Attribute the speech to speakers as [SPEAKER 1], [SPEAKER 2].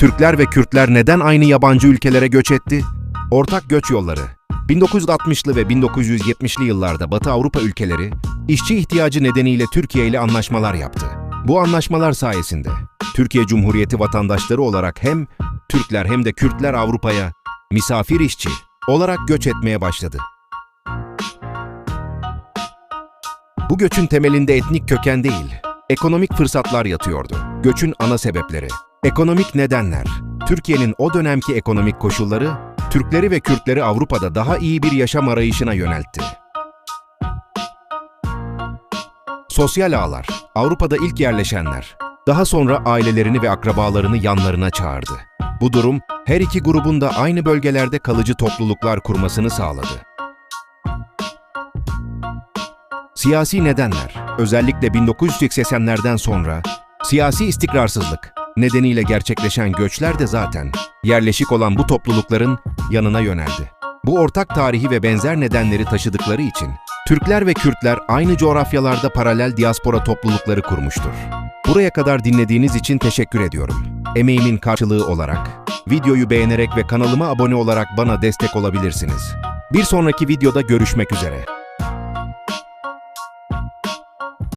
[SPEAKER 1] Türkler ve Kürtler neden aynı yabancı ülkelere göç etti? Ortak göç yolları. 1960'lı ve 1970'li yıllarda Batı Avrupa ülkeleri işçi ihtiyacı nedeniyle Türkiye ile anlaşmalar yaptı. Bu anlaşmalar sayesinde Türkiye Cumhuriyeti vatandaşları olarak hem Türkler hem de Kürtler Avrupa'ya misafir işçi olarak göç etmeye başladı. Bu göçün temelinde etnik köken değil, ekonomik fırsatlar yatıyordu. Göçün ana sebepleri, ekonomik nedenler, Türkiye'nin o dönemki ekonomik koşulları, Türkleri ve Kürtleri Avrupa'da daha iyi bir yaşam arayışına yöneltti. Sosyal ağlar, Avrupa'da ilk yerleşenler, daha sonra ailelerini ve akrabalarını yanlarına çağırdı. Bu durum, her iki grubun da aynı bölgelerde kalıcı topluluklar kurmasını sağladı. Siyasi nedenler, özellikle 1980'lerden sonra siyasi istikrarsızlık nedeniyle gerçekleşen göçler de zaten yerleşik olan bu toplulukların yanına yöneldi. Bu ortak tarihi ve benzer nedenleri taşıdıkları için Türkler ve Kürtler aynı coğrafyalarda paralel diaspora toplulukları kurmuştur. Buraya kadar dinlediğiniz için teşekkür ediyorum. Emeğimin karşılığı olarak videoyu beğenerek ve kanalıma abone olarak bana destek olabilirsiniz. Bir sonraki videoda görüşmek üzere.